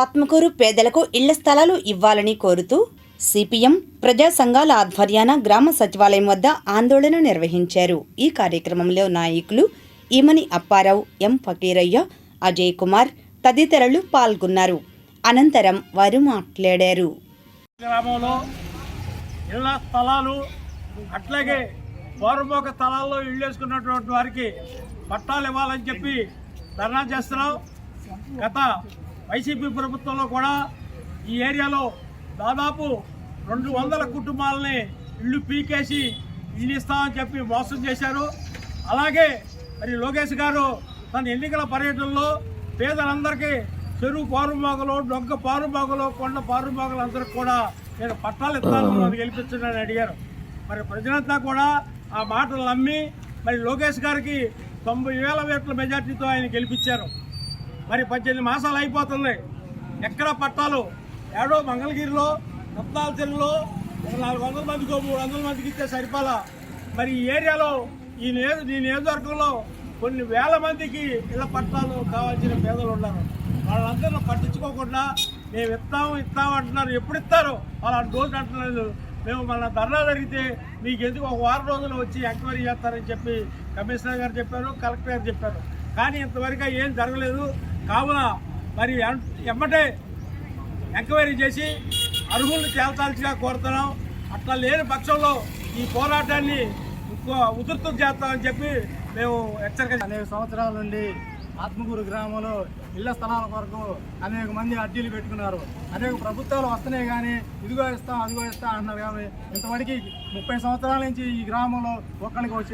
ఆత్మకూరు పేదలకు ఇళ్ళ స్థలాలు ఇవ్వాలని కోరుతూ సిపిఎం ప్రజా సంఘాల ఆధ్వర్యాన గ్రామ సచివాలయం వద్ద ఆందోళన నిర్వహించారు. ఈ కార్యక్రమంలో నాయకులు ఈమని అప్పారావు ఎం ఫకీరయ్య అజయ్ కుమార్ తదితరులు పాల్గొన్నారు. అనంతరం వారు మాట్లాడారు. గ్రామంలో ఇళ్ళ స్థలాలు అట్లాగే స్థలాల్లో ఇళ్ళు వేసుకున్నటువంటి వారికి పట్టాలు ఇవ్వాలని చెప్పి ధర్నా చేస్తున్నాం. గత వైసీపీ ప్రభుత్వంలో కూడా ఈ ఏరియాలో దాదాపు రెండు వందల కుటుంబాలని ఇళ్ళు పీకేసి ఇల్లు ఇస్తామని చెప్పి మోసం చేశారు. అలాగే మరి లోకేష్ గారు తన ఎన్నికల పర్యటనలో పేదలందరికీ చెరువు పారుబాగులు డొంక పారుబాగులు కొండ పారుబాగులు అందరికి కూడా నేను పట్టాలు ఇస్తాను నన్ను గెలిపించండి అడిగారు. మరి ప్రజలంతా కూడా ఆ మాటలు నమ్మి మరి లోకేష్ గారికి తొంభై వేల వేట్ల మెజార్టీతో ఆయన గెలిపించారు. మరి పద్దెనిమిది మాసాలు అయిపోతుంది. ఎక్కడ పట్టాలు? ఏడో మంగళగిరిలో రత్నాల చెరువులో నాలుగు వందల మందికి మూడు వందల మందికి ఇస్తే సరిపోలా మరి ఈ ఏరియాలో ఈ నియోజ ఈ నియోజకవర్గంలో కొన్ని వేల మందికి ఇళ్ళ పట్టాలు కావాల్సిన పేదలు ఉన్నారు. వాళ్ళందరూ పట్టించుకోకుండా మేము ఇస్తాము ఇస్తాము అంటున్నారు. ఎప్పుడు ఇస్తారు? అలాంటి రోజులు అంటున్నారు. మేము మన ధర్నా జరిగితే మీకు ఎందుకు ఒక వారం రోజులు వచ్చి ఎంక్వైరీ చేస్తారని చెప్పి కమిషనర్ గారు చెప్పారు కలెక్టర్ గారు చెప్పారు. కానీ ఇంతవరకు ఏం జరగలేదు. కావున మరి ఎం- ఎమ్మటే ఎంక్వైరీ చేసి అర్హులను తేల్చాల్సిగా కోరుతున్నాం. అట్లా లేని పక్షంలో ఈ పోరాటాన్ని ఉధృతం చేస్తామని చెప్పి మేము హెచ్చరిక అనేక సంవత్సరాల నుండి ఆత్మకూరు గ్రామంలో ఇళ్ళ స్థలాల కొరకు అనేక మంది అర్జీలు పెట్టుకున్నారు. అనేక ప్రభుత్వాలు వస్తున్నాయి కానీ ఇదిగో ఇస్తాం అదిగో ఇస్తాం అంటున్నారు కానీ ఇంతవరకు ముప్పై సంవత్సరాల నుంచి ఈ గ్రామంలో ఒక్కరికి ఒక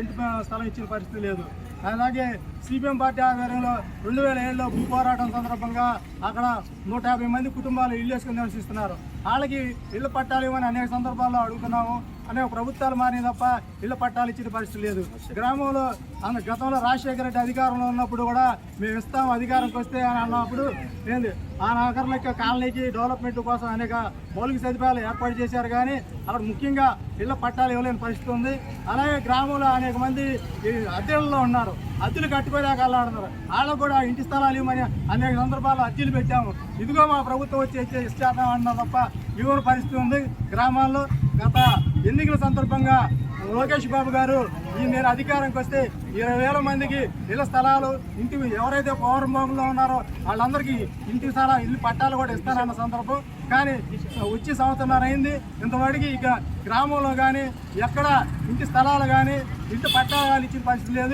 స్థలం ఇచ్చిన పరిస్థితి లేదు. అలాగే సిపిఎం పార్టీ ఆధ్వర్యంలో రెండు వేల ఏడులో భూ పోరాటం సందర్భంగా అక్కడ నూట యాభై మంది కుటుంబాలు ఇల్లు వేసుకుని నివసిస్తున్నారు. వాళ్ళకి ఇల్లు పట్టాలి అని అనేక సందర్భాల్లో అడుగుతున్నాము. అనే ప్రభుత్వాలు మారినాయి తప్ప ఇళ్ళ పట్టాలు ఇచ్చిన పరిస్థితి లేదు. గ్రామంలో అన్న గతంలో రాజశేఖర రెడ్డి అధికారంలో ఉన్నప్పుడు కూడా మేము ఇస్తాం అధికారంకి వస్తే అని అన్నప్పుడు ఏంది? ఆ నగరంలో కాలనీకి డెవలప్మెంట్ కోసం అనేక మౌలిక సదుపాయాలు ఏర్పాటు చేశారు కానీ అక్కడ ముఖ్యంగా ఇళ్ళ పట్టాలు ఇవ్వలేని పరిస్థితి ఉంది. అలాగే గ్రామంలో అనేక మంది ఈ అద్దెలలో ఉన్నారు. అద్దెలు కట్టుకోలేక అల్లాడుతున్నారు. వాళ్ళకు కూడా ఇంటి స్థలాలు ఇవ్వమని అనేక సందర్భాల్లో అద్దెలు పెట్టాము. ఇదిగో మా ప్రభుత్వం వచ్చి ఇచ్చే అన్నారు తప్ప ఇవ్వని పరిస్థితి ఉంది గ్రామాల్లో. గత ఎన్నికల సందర్భంగా లోకేష్ బాబు గారు ఈ నేను అధికారంకి వస్తే ఇరవై వేల మందికి ఇళ్ళ స్థలాలు ఇంటి ఎవరైతే పౌరభూములో ఉన్నారో వాళ్ళందరికీ ఇంటి స్థలా ఇల్లు పట్టాలు కూడా ఇస్తారన్న సందర్భం. కానీ వచ్చి సంవత్సరం అయింది. ఇంతవరకు ఇక గ్రామంలో కానీ ఎక్కడ ఇంటి స్థలాలు కానీ ఇంటి పట్టాలు ఇచ్చిన పరిస్థితి లేదు.